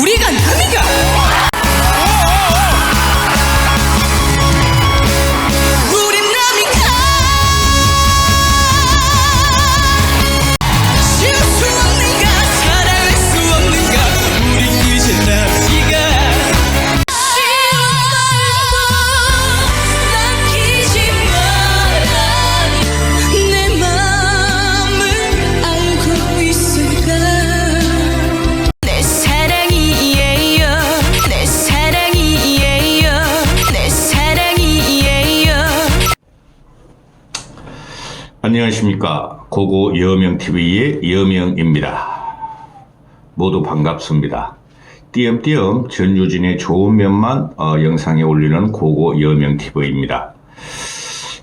우리가 남이가. 안녕하십니까. 고고 여명TV의 여명입니다. 모두 반갑습니다. 띄엄띄엄 전유진의 좋은 면만 어, 영상에 올리는 고고 여명TV입니다.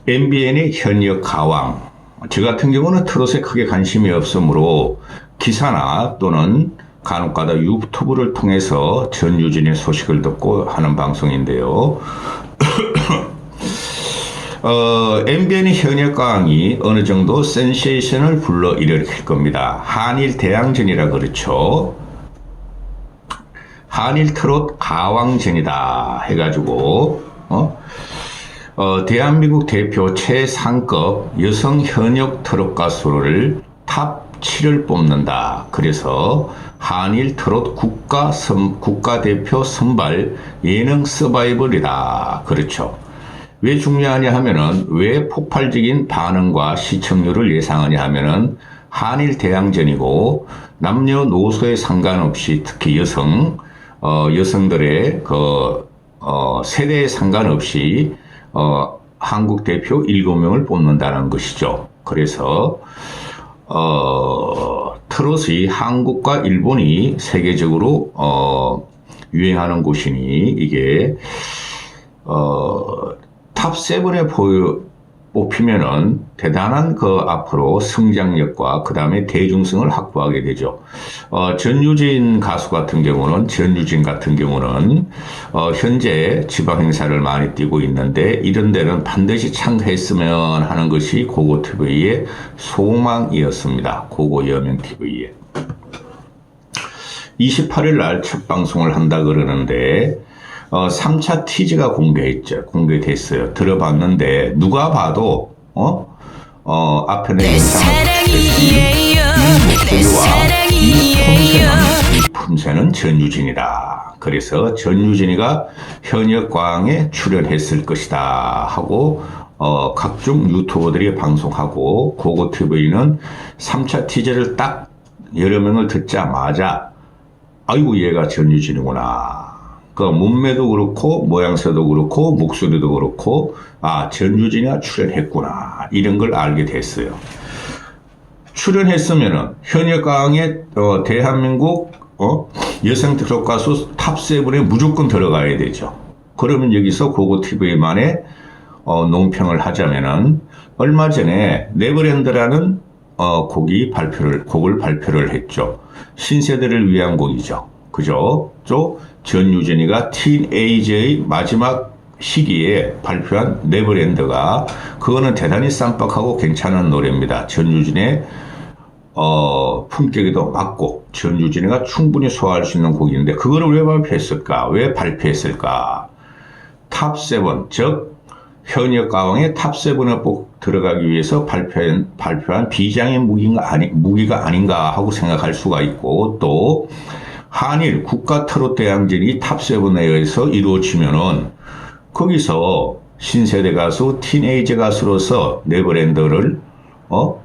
MBN의 현역 가왕. 저 같은 경우는 트롯에 크게 관심이 없으므로 기사나 또는 간혹가다 유튜브를 통해서 전유진의 소식을 듣고 하는 방송인데요. 어, MBN의 현역 강이 어느 정도 센세이션을 불러 일으킬 겁니다. 한일 대항전이라 그렇죠. 한일 트롯 가왕전이다 해가지고 어? 어, 대한민국 대표 최상급 여성 현역 트롯 가수를 탑 7을 뽑는다. 그래서 한일 트롯 국가 선, 국가대표 선발 예능 서바이벌이다. 그렇죠. 왜 중요하냐 하면은 왜 폭발적인 반응과 시청률을 예상하냐 하면은 한일 대항전이고 남녀노소에 상관없이 특히 여성 어, 여성들의 그 어, 세대에 상관없이 어, 한국 대표 7명을 뽑는다는 것이죠. 그래서 어, 트롯이 한국과 일본이 세계적으로 어, 유행하는 곳이니 이게 어, 탑 세븐에 보여 뽑히면은 대단한 그 앞으로 성장력과 그 다음에 대중성을 확보하게 되죠. 어, 전유진 가수 같은 경우는 전유진 같은 경우는 어, 현재 지방 행사를 많이 뛰고 있는데 이런 데는 반드시 참가했으면 하는 것이 고고 TV의 소망이었습니다. 고고 여명 TV에 28일 날 첫 방송을 한다 그러는데 어, 3차 티즈가 공개했죠. 공개됐어요. 들어봤는데 누가 봐도 어? 어, 앞에는 영상을 이 목소리와 이 품새는, 이 품새는 전유진이다. 그래서 전유진이가 현역광에 출연했을 것이다 하고 어, 각종 유튜버들이 방송하고 고고TV는 3차 티저를 딱 여러 명을 듣자마자 아이고 얘가 전유진이구나. 그 몸매도 그렇고 모양새도 그렇고 목소리도 그렇고 아 전유진이가 출연했구나 이런 걸 알게 됐어요. 출연했으면은 현역강의 어, 대한민국 어, 여성 트롯 가수 탑 세븐에 무조건 들어가야 되죠. 그러면 여기서 고고 TV만의 어, 논평을 하자면은 얼마 전에 네버랜드라는 어, 곡이 발표를 곡을 발표를 했죠. 신세대를 위한 곡이죠. 그죠? 또 전유진이가 틴에이저의 마지막 시기에 발표한 네버랜드가 그거는 대단히 쌈박하고 괜찮은 노래입니다. 전유진의 어, 품격에도 맞고 전유진이가 충분히 소화할 수 있는 곡인데 그거를 왜 발표했을까? 왜 발표했을까? 탑 세븐 즉 현역 가왕의 탑 세븐에 꼭 들어가기 위해서 발표한 발표한 비장의 무기가 아니 무기가 아닌가 하고 생각할 수가 있고 또 한일 국가 트롯 대항전이 탑세븐에 의해서 이루어지면은 거기서 신세대 가수 티네이저 가수로서 네버랜드를 어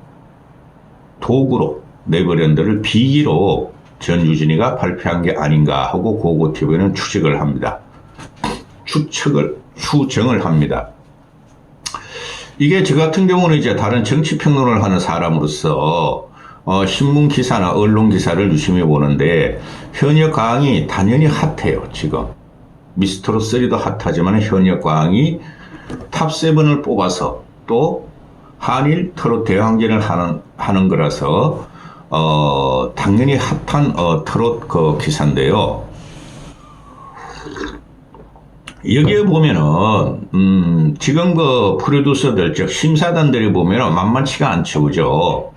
도구로 네버랜드를 비기로 전유진이가 발표한 게 아닌가 하고 고고TV는 추측을 합니다. 추측을 추정을 합니다. 이게 저 같은 경우는 이제 다른 정치 평론을 하는 사람으로서 어, 신문 기사나 언론 기사를 유심히 보는데 현역 강이 당연히 핫해요 지금 미스터로 3도 핫하지만 현역 강이 탑 7을 뽑아서 또 한일 트롯 대항전을 하는 하는 거라서 어, 당연히 핫한 어, 트롯 그 기사인데요. 여기에 보면은 음, 지금 그 프로듀서들 즉 심사단들이 보면은 만만치가 않죠, 그죠?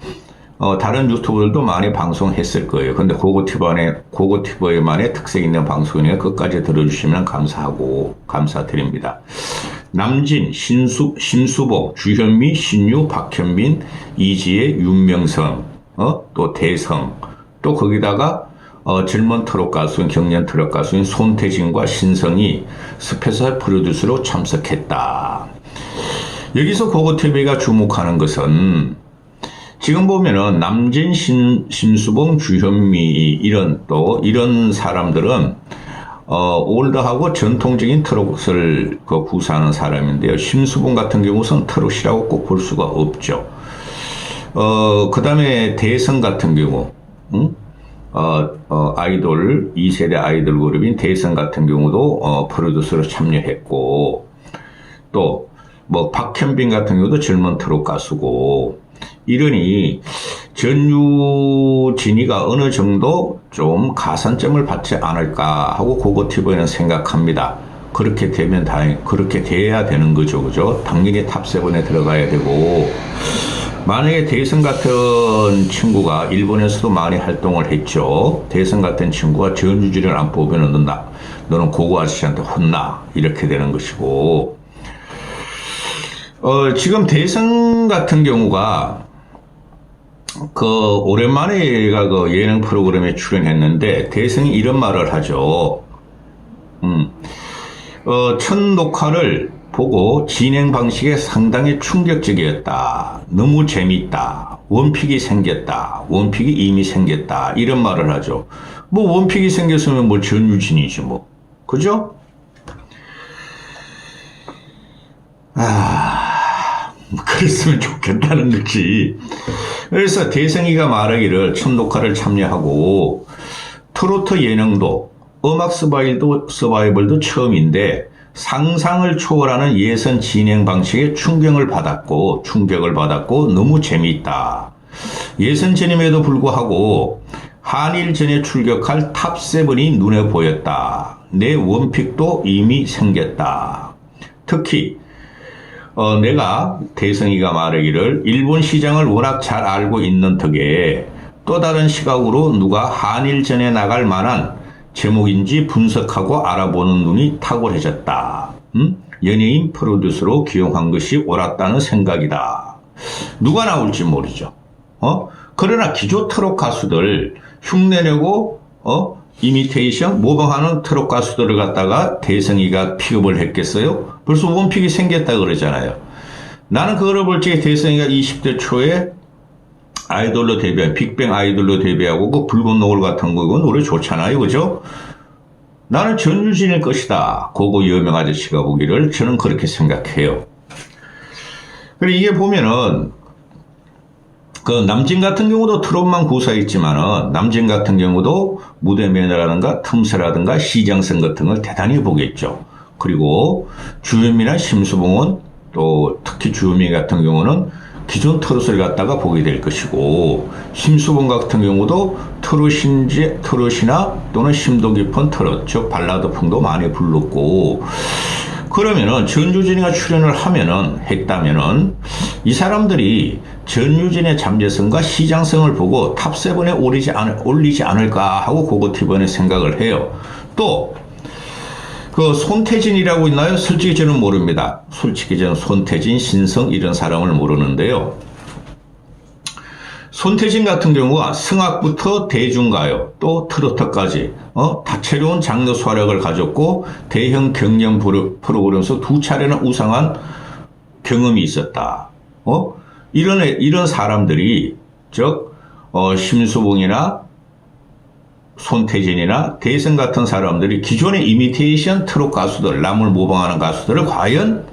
어, 다른 유튜브들도 많이 방송했을 거예요. 근데 고고티브만의 고고티브만의 특색 있는 방송이니까 끝까지 들어주시면 감사하고 감사드립니다. 남진, 신수, 신수복, 주현미, 신유, 박현민, 이지혜, 윤명성, 어? 또 대성, 또 거기다가 어, 젊은 트롯 가수인 경년 트롯 가수인 손태진과 신성이 스페셜 프로듀스로 참석했다. 여기서 고고TV가 주목하는 것은 지금 보면은 남진, 신, 심수봉, 주현미 이런 또 이런 사람들은 어, 올드하고 전통적인 트롯을 그 구사하는 사람인데요. 심수봉 같은 경우는 트롯이라고 꼭 볼 수가 없죠. 어, 그 다음에 대성 같은 경우, 응? 어, 어, 아이돌, 2세대 아이돌 그룹인 대성 같은 경우도, 어, 프로듀서로 참여했고, 또, 뭐, 박현빈 같은 경우도 젊은 트롯 가수고, 이러니, 전유진이가 어느 정도 좀 가산점을 받지 않을까 하고 고고티브에는 생각합니다. 그렇게 되면 다행, 그렇게 돼야 되는 거죠. 그죠? 당연히 탑세븐에 들어가야 되고, 만약에 대선 같은 친구가 일본에서도 많이 활동을 했죠. 대선 같은 친구가 전유진을 안 뽑으면 넌 나, 너는 고고 아저씨한테 혼나. 이렇게 되는 것이고, 어, 지금 대선 같은 경우가 그 오랜만에 얘가 그 예능 프로그램에 출연했는데 대승이 이런 말을 하죠. 음, 어, 첫 녹화를 보고 진행 방식에 상당히 충격적이었다. 너무 재밌다. 원픽이 생겼다. 원픽이 이미 생겼다. 이런 말을 하죠. 뭐 원픽이 생겼으면 뭐 전유진이지 뭐. 그죠? 아, 뭐 그랬으면 좋겠다는 거지. 그래서 대성이가 말하기를 첫 녹화를 참여하고 트로트 예능도 음악 서바이벌도, 서바이벌도 처음인데 상상을 초월하는 예선 진행 방식에 충격을 받았고 충격을 받았고 너무 재미있다. 예선 전임에도 불구하고 한일전에 출격할 탑세븐이 눈에 보였다. 내 원픽도 이미 생겼다. 특히 어, 내가 대성이가 말하기를 일본 시장을 워낙 잘 알고 있는 덕에 또 다른 시각으로 누가 한일전에 나갈 만한 제목인지 분석하고 알아보는 눈이 탁월해졌다. 음? 연예인 프로듀서로 기용한 것이 옳았다는 생각이다. 누가 나올지 모르죠. 어? 그러나 기조 트롯 가수들 흉내내고 어? 이미테이션 모방하는 트롯 가수들을 갖다가 대성이가 픽업을 했겠어요? 벌써 원픽이 생겼다 그러잖아요. 나는 그거를 볼 적에 대성이가 20대 초에 아이돌로 데뷔한 빅뱅 아이돌로 데뷔하고 그 붉은 노을 같은 거 이거 노래 좋잖아요. 그죠? 나는 전유진일 것이다. 고고 여명 아저씨가 보기를 저는 그렇게 생각해요. 그리고 이게 보면은 그 남진 같은 경우도 트롯만 구사했지만은 남진 같은 경우도 무대 매너라든가 틈새라든가 시장성 같은 걸 대단히 보겠죠. 그리고 주현미나 심수봉은 또 특히 주현미 같은 경우는 기존 트롯을 갖다가 보게 될 것이고 심수봉 같은 경우도 트롯인지 트롯이나 또는 심도 깊은 트롯 즉 발라드풍도 많이 불렀고 그러면은 전유진이가 출연을 하면은 했다면은 이 사람들이 전유진의 잠재성과 시장성을 보고 탑세븐에 올리지 않 올리지 않을까 하고 고고티번에 생각을 해요. 또 그 손태진이라고 있나요? 솔직히 저는 모릅니다. 솔직히 저는 손태진, 신성 이런 사람을 모르는데요. 손태진 같은 경우가 성악부터 대중가요, 또 트로트까지 어? 다채로운 장르 소화력을 가졌고 대형 경연 프로- 프로그램에서 두 차례나 우상한 경험이 있었다. 어? 이런 애- 이런 사람들이 즉 어, 심수봉이나 손태진이나 대성 같은 사람들이 기존의 이미테이션 트롯 가수들, 남을 모방하는 가수들을 과연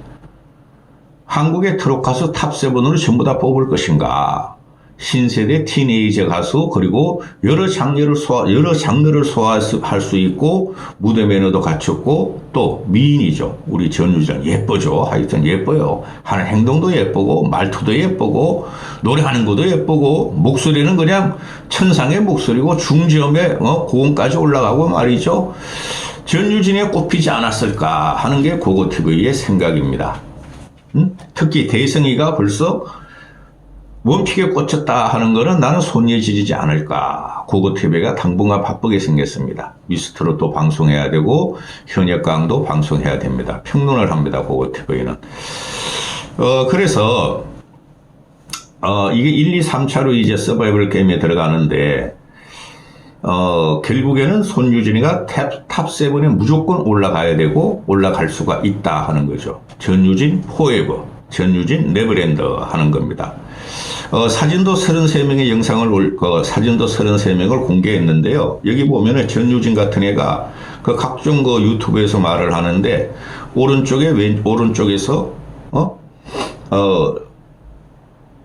한국의 트롯 가수 탑세븐으로 전부 다 뽑을 것인가? 신세대 티네이저 가수 그리고 여러 장르를 소화 여러 장르를 소화할 수, 있고 무대 매너도 갖췄고 또 미인이죠 우리 전유정 예쁘죠 하여튼 예뻐요 하는 행동도 예쁘고 말투도 예쁘고 노래하는 것도 예쁘고 목소리는 그냥 천상의 목소리고 중저음에 어, 고음까지 올라가고 말이죠 전유진에 꼽히지 않았을까 하는 게 고고 TV의 생각입니다. 음? 특히 대성이가 벌써 원픽에 꽂혔다 하는 거는 나는 손예질이지 않을까. 고고 TV가 당분간 바쁘게 생겼습니다. 미스트로 또 방송해야 되고 현역강도 방송해야 됩니다. 평론을 합니다. 고고 TV는. 어 그래서 어 이게 1, 2, 3차로 이제 서바이벌 게임에 들어가는데 어, 결국에는 손유진이가 탑, 탑7에 무조건 올라가야 되고 올라갈 수가 있다 하는 거죠. 전유진 포에버, 전유진 네버랜드 하는 겁니다. 어, 사진도 33명의 영상을 올, 그 사진도 33명을 공개했는데요. 여기 보면은 전유진 같은 애가 그 각종 그 유튜브에서 말을 하는데 오른쪽에 왼, 오른쪽에서 어? 어,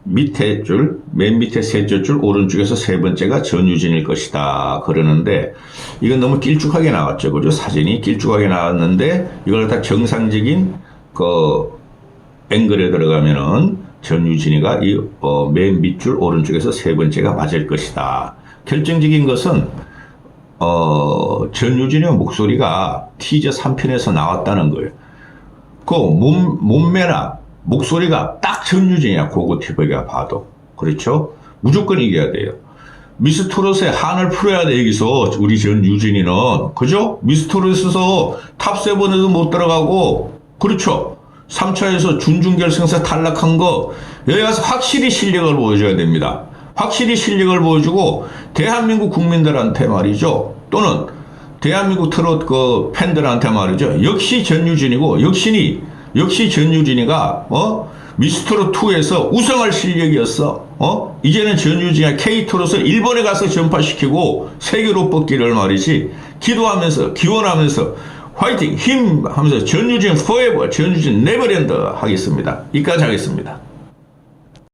밑에 줄, 맨 밑에 셋째 줄, 오른쪽에서 세 번째가 전유진일 것이다. 그러는데, 이건 너무 길쭉하게 나왔죠. 그죠? 사진이 길쭉하게 나왔는데, 이걸 다 정상적인, 그, 앵글에 들어가면은, 전유진이가 이, 어, 맨 밑줄 오른쪽에서 세 번째가 맞을 것이다. 결정적인 것은, 어, 전유진의 목소리가 티저 3편에서 나왔다는 거예요. 그 몸, 몸매나 목소리가 딱 전유진이야. 고고 TV가 봐도. 그렇죠? 무조건 이겨야 돼요. 미스토롯의 한을 풀어야 돼, 여기서. 우리 전유진이는. 그죠? 미스토롯에서 탑7에도 못 들어가고. 그렇죠? 3차에서 준중결승에서 탈락한 거, 여기 가서 확실히 실력을 보여줘야 됩니다. 확실히 실력을 보여주고, 대한민국 국민들한테 말이죠. 또는 대한민국 트롯 그 팬들한테 말이죠. 역시 전유진이고, 역시, 역시 전유진이가, 어? 미스트롯 2에서 우승할 실력이었어. 어? 이제는 전유진이 K2로서 일본에 가서 전파시키고 세계로 뻗기를 말이지. 기도하면서, 기원하면서, 화이팅, 힘 하면서 전유진 포에버, 전유진 네버랜드 하겠습니다. 이까지 하겠습니다.